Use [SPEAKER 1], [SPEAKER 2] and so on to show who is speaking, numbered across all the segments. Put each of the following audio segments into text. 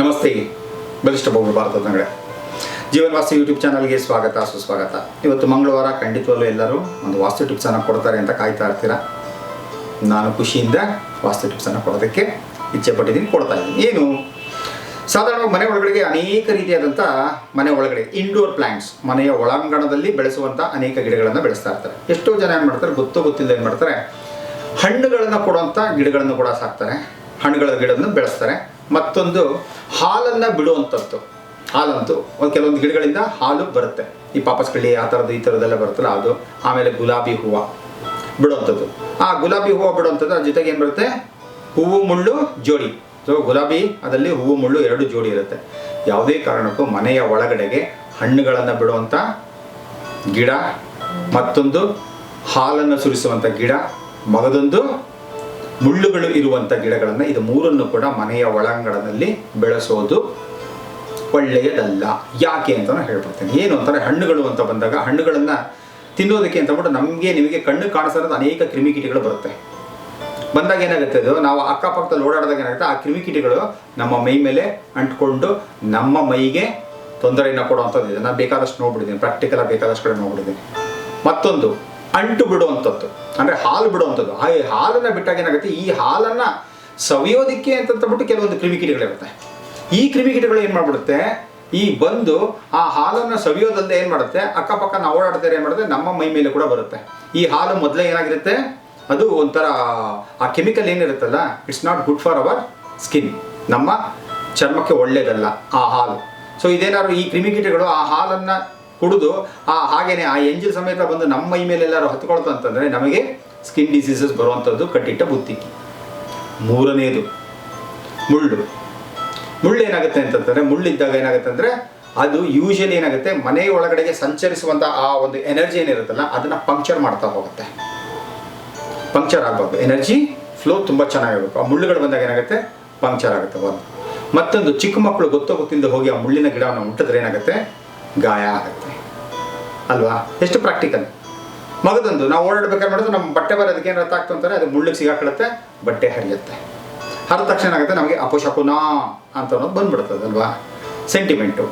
[SPEAKER 1] ನಮಸ್ತೆ. ಬಲಿಷ್ಠ ಬಹು ಭಾರತದ ಅಂಗಡೆ ಜೀವನ್ ವಾಸ್ತು ಯೂಟ್ಯೂಬ್ ಚಾನಲ್ಗೆ ಸ್ವಾಗತ, ಸುಸ್ವಾಗತ. ಇವತ್ತು ಮಂಗಳವಾರ ಖಂಡಿತವಲ್ಲೂ ಎಲ್ಲರೂ ಒಂದು ವಾಸ್ತು ಟಿಪ್ಸನ್ನು ಕೊಡ್ತಾರೆ ಅಂತ ಕಾಯ್ತಾ ಇರ್ತೀರ? ನಾನು ಖುಷಿಯಿಂದ ವಾಸ್ತು ಟಿಪ್ಸನ್ನು ಕೊಡೋದಕ್ಕೆ ಇಚ್ಛೆ ಪಟ್ಟಿದ್ದೀನಿ ಕೊಡ್ತಾ ಇದ್ದೀನಿ. ಏನು? ಸಾಧಾರಣವಾಗಿ ಮನೆ ಒಳಗಡೆಗೆ ಅನೇಕ ರೀತಿಯಾದಂಥ ಮನೆ ಒಳಗಡೆ ಇಂಡೋರ್ ಪ್ಲಾಂಟ್ಸ್ ಮನೆಯ ಒಳಾಂಗಣದಲ್ಲಿ ಬೆಳೆಸುವಂಥ ಅನೇಕ ಗಿಡಗಳನ್ನು ಬೆಳೆಸ್ತಾ ಇರ್ತಾರೆ. ಎಷ್ಟೋ ಜನ ಏನು ಮಾಡ್ತಾರೆ? ಗೊತ್ತೋ ಗೊತ್ತಿಲ್ಲ ಏನು ಮಾಡ್ತಾರೆ? ಹಣ್ಣುಗಳನ್ನು ಕೊಡುವಂಥ ಗಿಡಗಳನ್ನು ಕೂಡ ಸಾಕ್ತಾರೆ. ಹಣ್ಣುಗಳ ಗಿಡವನ್ನು ಬೆಳೆಸ್ತಾರೆ. ಮತ್ತೊಂದು ಹಾಲನ್ನು ಬಿಡುವಂಥದ್ದು ಹಾಲಂತೂ ಒಂದು ಕೆಲವೊಂದು ಗಿಡಗಳಿಂದ ಹಾಲು ಬರುತ್ತೆ. ಈ ಪಾಪಸ್ಕಳ್ಳಿ ಆ ಥರದ್ದು, ಈ ಥರದ್ದೆಲ್ಲ ಬರುತ್ತಲ್ಲ, ಅದು ಆಮೇಲೆ ಗುಲಾಬಿ ಹೂವು ಬಿಡುವಂಥದ್ದು ಆ ಗುಲಾಬಿ ಹೂವು ಬಿಡುವಂಥದ್ದು ಅದ್ರ ಜೊತೆಗೆ ಏನು ಬರುತ್ತೆ? ಹೂವು, ಮುಳ್ಳು, ಜೋಡಿ. ಸೊ ಗುಲಾಬಿ, ಅದರಲ್ಲಿ ಹೂವು, ಮುಳ್ಳು ಎರಡು ಜೋಡಿ ಇರುತ್ತೆ. ಯಾವುದೇ ಕಾರಣಕ್ಕೂ ಮನೆಯ ಒಳಗಡೆಗೆ ಹಣ್ಣುಗಳನ್ನು ಬಿಡುವಂಥ ಗಿಡ, ಮತ್ತೊಂದು ಹಾಲನ್ನು ಸುರಿಸುವಂಥ ಗಿಡ, ಮಗದೊಂದು ಮುಳ್ಳುಗಳು ಇರುವಂಥ ಗಿಡಗಳನ್ನು ಇದು ಮೂರನ್ನು ಕೂಡ ಮನೆಯ ಒಳಾಂಗಣದಲ್ಲಿ ಬೆಳೆಸೋದು ಒಳ್ಳೆಯದಲ್ಲ. ಯಾಕೆ ಅಂತ ಹೇಳ್ಬಿಡ್ತೇನೆ. ಏನು ಅಂತಾರೆ? ಹಣ್ಣುಗಳು ಅಂತ ಬಂದಾಗ ಹಣ್ಣುಗಳನ್ನು ತಿನ್ನೋದಕ್ಕೆ ಅಂತ ಬಿಟ್ಟು ನಮಗೆ ನಿಮಗೆ ಕಣ್ಣು ಕಾಣಿಸೋದು ಅನೇಕ ಕ್ರಿಮಿಕೀಟಗಳು ಬರುತ್ತೆ. ಬಂದಾಗ ಏನಾಗುತ್ತೆ ಅದು ನಾವು ಅಕ್ಕಪಕ್ಕದಲ್ಲಿ ಓಡಾಡಿದಾಗ ಏನಾಗುತ್ತೆ? ಆ ಕ್ರಿಮಿಕೀಟಗಳು ನಮ್ಮ ಮೈ ಮೇಲೆ ಅಂಟ್ಕೊಂಡು ನಮ್ಮ ಮೈಗೆ ತೊಂದರೆಯನ್ನು ಕೊಡುವಂಥದ್ದು ಇದೆ. ನಾನು ಬೇಕಾದಷ್ಟು ನೋಡ್ಬಿಟ್ಟಿದ್ದೀನಿ. ಪ್ರಾಕ್ಟಿಕಲ್ ಬೇಕಾದಷ್ಟು ಕಡೆ ನೋಡ್ಬಿಟ್ಟಿದ್ದೀನಿ. ಮತ್ತೊಂದು. ಅಂಟು ಬಿಡುವಂಥದ್ದು. ಅಂದರೆ ಹಾಲು ಬಿಡುವಂಥದ್ದು. ಆ ಹಾಲನ್ನು ಬಿಟ್ಟಾಗ ಏನಾಗುತ್ತೆ? ಈ ಹಾಲನ್ನು ಸವಿಯೋದಿಕ್ಕೆ ಅಂತಂದ್ಬಿಟ್ಟು ಕೆಲವೊಂದು ಕ್ರಿಮಿಕೀಟಗಳಿರುತ್ತೆ. ಈ ಕ್ರಿಮಿಕೀಟಗಳು ಏನು ಮಾಡ್ಬಿಡುತ್ತೆ? ಈ ಬಂದು ಆ ಹಾಲನ್ನು ಸವಿಯೋದಲ್ಲದೆ ಏನು ಮಾಡುತ್ತೆ? ಅಕ್ಕಪಕ್ಕ ನಾವು ಓಡಾಡ್ತಾರೆ ಏನು ಮಾಡುತ್ತೆ? ನಮ್ಮ ಮೈ ಮೇಲೆ ಕೂಡ ಬರುತ್ತೆ. ಈ ಹಾಲು ಮೊದಲೇ ಏನಾಗಿರುತ್ತೆ? ಅದು ಒಂಥರ, ಆ chemical ಏನಿರುತ್ತಲ್ಲ it's not good for our skin ನಮ್ಮ ಚರ್ಮಕ್ಕೆ ಒಳ್ಳೇದಲ್ಲ ಆ ಹಾಲು. ಸೊ ಇದೇನಾದ್ರು ಈ ಕ್ರಿಮಿಕೀಟಗಳು ಆ ಹಾಲನ್ನು ಕುಡಿದು ಆ ಹಾಗೇನೆ ಆ ಎಂಜಿಲ್ ಸಮೇತ ಬಂದು ನಮ್ಮ ಮೈ ಮೇಲೆ ಎಲ್ಲರೂ ಹತ್ಕೊಳ್ತು ಅಂತಂದರೆ ನಮಗೆ ಸ್ಕಿನ್ ಡಿಸೀಸಸ್ ಬರುವಂಥದ್ದು ಕಟ್ಟಿಟ್ಟ ಬುತ್ತಿ. ಮೂರನೇದು, ಮುಳ್ಳು. ಮುಳ್ಳು ಏನಾಗುತ್ತೆ ಅಂತಂದರೆ ಮುಳ್ಳಿದ್ದಾಗ ಏನಾಗುತ್ತೆ ಅಂದರೆ ಅದು ಯೂಶಲಿ ಏನಾಗುತ್ತೆ ಮನೆಯ ಒಳಗಡೆಗೆ ಸಂಚರಿಸುವಂಥ ಆ ಒಂದು ಎನರ್ಜಿ ಏನಿರುತ್ತಲ್ಲ, ಅದನ್ನು ಪಂಕ್ಚರ್ ಮಾಡ್ತಾ ಹೋಗುತ್ತೆ. ಪಂಕ್ಚರ್ ಆಗಬಾರ್ದು. ಎನರ್ಜಿ ಫ್ಲೋ ತುಂಬ ಚೆನ್ನಾಗಿರ್ಬೇಕು. ಆ ಮುಳ್ಳುಗಳು ಬಂದಾಗ ಏನಾಗುತ್ತೆ ಪಂಕ್ಚರ್ ಆಗುತ್ತೆ ಒಂದು ಮತ್ತೊಂದು ಚಿಕ್ಕ ಮಕ್ಕಳು ಗೊತ್ತೋ ಗೊತ್ತಿಲ್ಲದೆ ಹೋಗಿ ಆ ಮುಳ್ಳಿನ ಗಿಡವನ್ನು ಮುಟ್ಟಿದ್ರೆ ಏನಾಗುತ್ತೆ, ಗಾಯ ಆಗುತ್ತೆ. ಅಲ್ವಾ? ಎಷ್ಟು ಪ್ರಾಕ್ಟಿಕಲ್ ಮಗದೊಂದು, ನಾವು ಓಡಾಡ್ಬೇಕಾದ್ರೆ ಮಾಡಿದ್ರೆ ನಮ್ಮ ಬಟ್ಟೆ ಬರೋದಕ್ಕೆ ಏನು ರಥ ಆಗ್ತು ಅಂತಾರೆ ಅದು ಮುಳ್ಳಿಗೆ ಸಿಗಾಕೊಳ್ಳುತ್ತೆ ಬಟ್ಟೆ ಹರಿಯುತ್ತೆ. ಹರಿದ ತಕ್ಷಣ ಏನಾಗುತ್ತೆ? ನಮಗೆ ಅಪಶಕುನ ಅಂತ ಅನ್ನೋದು ಬಂದ್ಬಿಡ್ತದೆ, ಅಲ್ವಾ? ಸೆಂಟಿಮೆಂಟು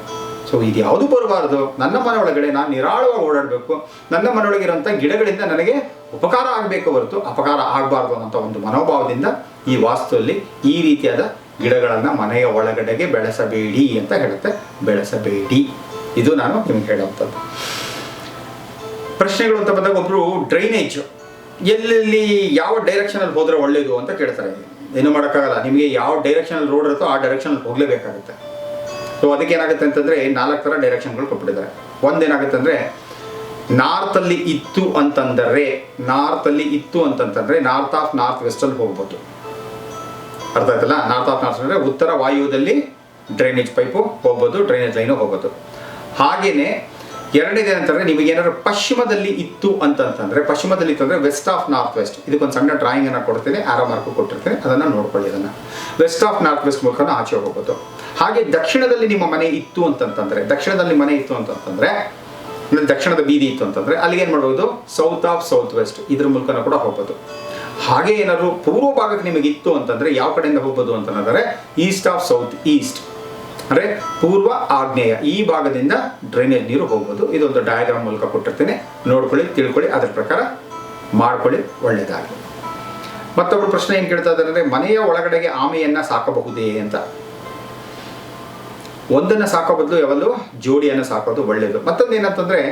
[SPEAKER 1] ಸೊ ಇದು ಯಾವುದು ಬರಬಾರ್ದು? ನನ್ನ ಮನೆಯೊಳಗಡೆ ನಾನು ನಿರಾಳವಾಗಿ ಓಡಾಡಬೇಕು. ನನ್ನ ಮನೆಯೊಳಗಿರುವಂಥ ಗಿಡಗಳಿಂದ ನನಗೆ ಉಪಕಾರ ಆಗಬೇಕು ಹೊರತು ಅಪಕಾರ ಆಗಬಾರ್ದು ಅನ್ನೋಂಥ ಒಂದು ಮನೋಭಾವದಿಂದ ಈ ವಾಸ್ತುವಲ್ಲಿ ಈ ರೀತಿಯಾದ ಗಿಡಗಳನ್ನು ಮನೆಯ ಒಳಗಡೆಗೆ ಬೆಳೆಸಬೇಡಿ ಅಂತ ಹೇಳುತ್ತೆ. ಬೆಳೆಸಬೇಡಿ. ಇದು ನಾನು ನಿಮ್ಗೆ ಹೇಳುವಂಥದ್ದು. ಪ್ರಶ್ನೆಗಳು ಅಂತ ಬಂದಾಗ ಒಬ್ಬರು ಡ್ರೈನೇಜ್ ಎಲ್ಲೆಲ್ಲಿ ಯಾವ ಡೈರೆಕ್ಷನಲ್ಲಿ ಹೋದರೆ ಒಳ್ಳೆಯದು ಅಂತ ಕೇಳ್ತಾರೆ. ಏನು ಮಾಡೋಕ್ಕಾಗಲ್ಲ. ನಿಮಗೆ ಯಾವ ಡೈರೆಕ್ಷನಲ್ಲಿ ರೋಡ್ ಇರುತ್ತೋ ಆ ಡೈರೆಕ್ಷನಲ್ಲಿ ಹೋಗಲೇಬೇಕಾಗುತ್ತೆ. ಸೊ ಅದಕ್ಕೆ ಏನಾಗುತ್ತೆ ಅಂತಂದರೆ ನಾಲ್ಕು ಥರ ಡೈರೆಕ್ಷನ್ಗಳು ಕೊಟ್ಬಿಟ್ಟಿದ್ದಾರೆ. ಒಂದೇನಾಗುತ್ತೆ ಅಂದರೆ ನಾರ್ತಲ್ಲಿ ಇತ್ತು ಅಂತಂದರೆ ನಾರ್ತಲ್ಲಿ ಇತ್ತು ಅಂತಂತಂದರೆ ನಾರ್ತ್ ಆಫ್ ನಾರ್ತ್ ವೆಸ್ಟಲ್ಲಿ ಹೋಗ್ಬೋದು. ಅರ್ಥ ಆಯ್ತಲ್ಲ? ನಾರ್ತ್ ಆಫ್ ನಾರ್ತ್ ಅಂದರೆ ಉತ್ತರ ವಾಯುದಲ್ಲಿ ಡ್ರೈನೇಜ್ ಪೈಪು ಹೋಗ್ಬೋದು ಡ್ರೈನೇಜ್ ಲೈನು ಹೋಗ್ಬೋದು. ಹಾಗೆಯೇ ಎರಡನೇದು ಅಂತಂದ್ರೆ ನಿಮಗೆ ಏನಾದ್ರು ಪಶ್ಚಿಮದಲ್ಲಿ ಇತ್ತು ಅಂತಂತಂದರೆ, ಪಶ್ಚಿಮದಲ್ಲಿ ಇತ್ತು ಅಂದರೆ ವೆಸ್ಟ್ ಆಫ್ ನಾರ್ತ್ ವೆಸ್ಟ್ ಇದಕ್ಕೊಂದು ಸಣ್ಣ ಡ್ರಾಯಿಂಗನ್ನು ಕೊಡ್ತೀನಿ ಆರೋ ಮಾರ್ಕ್ ಕೊಟ್ಟಿರ್ತೇನೆ, ಅದನ್ನು ನೋಡ್ಕೊಳ್ಳಿ ಅದನ್ನು. ವೆಸ್ಟ್ ಆಫ್ ನಾರ್ತ್ ವೆಸ್ಟ್ ಮೂಲಕ ಆಚೆ ಹೋಗ್ಬೋದು. ಹಾಗೆ ದಕ್ಷಿಣದಲ್ಲಿ ನಿಮ್ಮ ಮನೆ ಇತ್ತು ಅಂತಂತಂದ್ರೆ, ದಕ್ಷಿಣದಲ್ಲಿ ಮನೆ ಇತ್ತು ಅಂತಂತಂದರೆ ದಕ್ಷಿಣದ ಬೀದಿ ಇತ್ತು ಅಂತಂದ್ರೆ, ಅಲ್ಲಿಗೆ ಏನು ಮಾಡ್ಬೋದು? ಸೌತ್ ಆಫ್ ಸೌತ್ ವೆಸ್ಟ್ ಇದ್ರ ಮೂಲಕನೂ ಕೂಡ ಹೋಗ್ಬೋದು. ಹಾಗೆ ಏನಾದ್ರು ಪೂರ್ವ ಭಾಗಕ್ಕೆ ನಿಮಗೆ ಇತ್ತು ಅಂತಂದ್ರೆ, ಯಾವ ಕಡೆಯಿಂದ ಹೋಗ್ಬೋದು ಅಂತಂದ್ರೆ ಈಸ್ಟ್ ಆಫ್ ಸೌತ್ ಈಸ್ಟ್ ಅಂದರೆ ಪೂರ್ವ ಆಗ್ನೇಯ ಈ ಭಾಗದಿಂದ ಡ್ರೈನೇಜ್ ನೀರು ಹೋಗ್ಬೋದು ಇದೊಂದು ಡಯಾಗ್ರಾಮ್ ಮೂಲಕ ಕೊಟ್ಟಿರ್ತೇನೆ. ನೋಡ್ಕೊಳ್ಳಿ, ತಿಳ್ಕೊಳ್ಳಿ, ಅದ್ರ ಪ್ರಕಾರ ಮಾಡ್ಕೊಳ್ಳಿ, ಒಳ್ಳೆಯದಾಗಲಿ. ಮತ್ತೊಬ್ಬರು ಪ್ರಶ್ನೆ ಏನು ಕೇಳ್ತಾ ಇದ್ದಾರೆ ಅಂದರೆ, ಮನೆಯ ಒಳಗಡೆಗೆ ಆಮೆಯನ್ನು ಸಾಕಬಹುದೇ ಅಂತ. ಒಂದನ್ನು ಸಾಕೋ ಬದಲು ಯಾವಲ್ಲೂ ಜೋಡಿಯನ್ನು ಸಾಕೋದು ಒಳ್ಳೆಯದು. ಮತ್ತೊಂದು ಏನಂತಂದರೆ,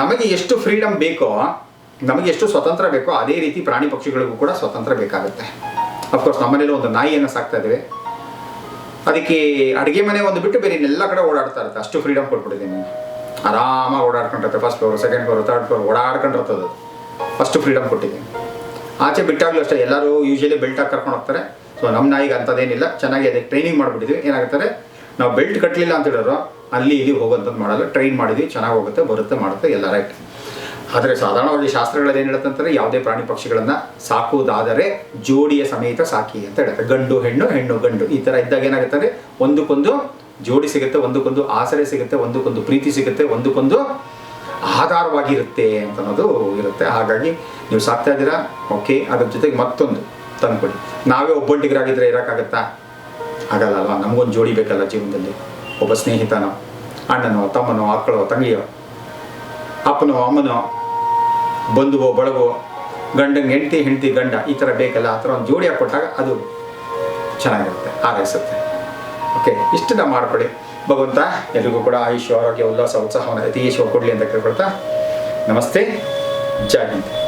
[SPEAKER 1] ನಮಗೆ ಎಷ್ಟು ಫ್ರೀಡಮ್ ಬೇಕೋ, ನಮಗೆ ಎಷ್ಟು ಸ್ವತಂತ್ರ ಬೇಕೋ, ಅದೇ ರೀತಿ ಪ್ರಾಣಿ ಪಕ್ಷಿಗಳಿಗೂ ಕೂಡ ಸ್ವತಂತ್ರ ಬೇಕಾಗುತ್ತೆ. ಅಫ್ಕೋರ್ಸ್ ನಮ್ಮನೇಲಿ ಒಂದು ನಾಯಿಯನ್ನು ಸಾಕ್ತಾ ಇದ್ದೇವೆ. ಅದಕ್ಕೆ ಅಡುಗೆ ಮನೆ ಒಂದು ಬಿಟ್ಟು ಬೇರೆ ಇನ್ನೆಲ್ಲ ಕಡೆ ಓಡಾಡ್ತಾ ಇರುತ್ತೆ. ಅಷ್ಟು ಫ್ರೀಡಮ್ ಕೊಟ್ಬಿಟ್ಟಿದ್ದೀನಿ ಆರಾಮಾಗಿ ಓಡಾಡ್ಕೊಂಡಿರುತ್ತೆ first floor second floor third floor ಓಡಾಡ್ಕೊಂಡಿರ್ತದೆ ಅಷ್ಟು ಫ್ರೀಡಮ್ ಕೊಟ್ಟಿದ್ದೀನಿ ಆಚೆ ಬಿಟ್ಟಾಗಲೂ ಅಷ್ಟೇ ಎಲ್ಲರೂ ಯೂಶಲಿ ಬೆಲ್ಟಾಗಿ ಕರ್ಕೊಂಡು ಹೋಗ್ತಾರೆ. ಸೊ ನಮ್ಮ ನಾಯಿಗೆ ಅಂಥದ್ದೇನಿಲ್ಲ. ಚೆನ್ನಾಗಿ ಅದಕ್ಕೆ ಟ್ರೈನಿಂಗ್ ಮಾಡಿಬಿಟ್ಟಿದ್ವಿ. ಏನಾಗ್ತಾರೆ, ನಾವು ಬೆಲ್ಟ್ ಕಟ್ಟಲಿಲ್ಲ ಅಂತ ಹೇಳಿದ್ರು. ಅಲ್ಲಿ, ಇಲ್ಲಿ ಹೋಗೋಂಥದ್ದು ಮಾಡಲ್ಲ. ಟ್ರೈನ್ ಮಾಡಿದ್ವಿ. ಚೆನ್ನಾಗಿ ಹೋಗುತ್ತೆ, ಬರುತ್ತೆ, ಮಾಡುತ್ತೆ, ಎಲ್ಲ ರೈಟ್ ಆದರೆ ಸಾಧಾರಣವಾಗಿ ಶಾಸ್ತ್ರಗಳಲ್ಲಿ ಏನು ಹೇಳುತ್ತೆ ಅಂತಂದರೆ ಯಾವುದೇ ಪ್ರಾಣಿ ಪಕ್ಷಿಗಳನ್ನು ಸಾಕುವುದಾದರೆ ಜೋಡಿಯ ಸಮೇತ ಸಾಕಿ ಅಂತ ಹೇಳುತ್ತೆ ಗಂಡು, ಹೆಣ್ಣು ಹೆಣ್ಣು, ಗಂಡು ಈ ಥರ ಇದ್ದಾಗ ಏನಾಗುತ್ತೆ ಅಂದರೆ ಒಂದಕ್ಕೊಂದು ಜೋಡಿ ಸಿಗುತ್ತೆ, ಒಂದಕ್ಕೊಂದು ಆಸರೆ ಸಿಗುತ್ತೆ, ಒಂದಕ್ಕೊಂದು ಪ್ರೀತಿ ಸಿಗುತ್ತೆ, ಒಂದಕ್ಕೊಂದು ಆಧಾರವಾಗಿರುತ್ತೆ ಅಂತ ಅನ್ನೋದು ಇರುತ್ತೆ. ಹಾಗಾಗಿ ನೀವು ಸಾಕ್ತಾ ಇದ್ದೀರಾ? ಓಕೆ, ಅದ್ರ ಜೊತೆಗೆ ಮತ್ತೊಂದು ತಂದ್ಕೊಡಿ. ನಾವೇ ಒಬ್ಬಂಟಿಗರಾಗಿದ್ರೆ ಇರೋಕ್ಕಾಗತ್ತಾ ಆಗಲ್ಲ ಅಲ್ವಾ? ನಮಗೊಂದು ಜೋಡಿ ಬೇಕಲ್ಲ ಜೀವನದಲ್ಲಿ. ಒಬ್ಬ ಸ್ನೇಹಿತನೋ, ಅಣ್ಣನೋ, ತಮ್ಮನೋ, ಅಕ್ಕಳೋ, ತಂಗಿಯೋ, ಅಪ್ಪನೋ, ಅಮ್ಮನೋ ಬಂಧುವೋ ಬಳಗೋ ಗಂಡಂಗೆ ಹೆಂಡತಿ ಹೆಂಡತಿ, ಗಂಡ, ಈ ಥರ ಬೇಕಲ್ಲ, ಆ ಥರ ಒಂದು ಜೋಡಿ ಕೊಟ್ಟಾಗ ಅದು ಚೆನ್ನಾಗಿರುತ್ತೆ ಆರೈಸುತ್ತೆ ಓಕೆ ಇಷ್ಟನ್ನ ಮಾಡ್ಕೊಳ್ಳಿ. ಭಗವಂತ, ಎಲ್ರಿಗೂ ಕೂಡ ಆಯುಷ್ಯ, ಆರೋಗ್ಯ, ಉಲ್ಲಾಸ, ಉತ್ಸಾಹವನ್ನು ಯಥೇಶ್ವ ಕೊಡಲಿ ಅಂತ ಕೇಳ್ಕೊಳ್ತಾ ನಮಸ್ತೆ. ಜೈ ಹಿಂದ್.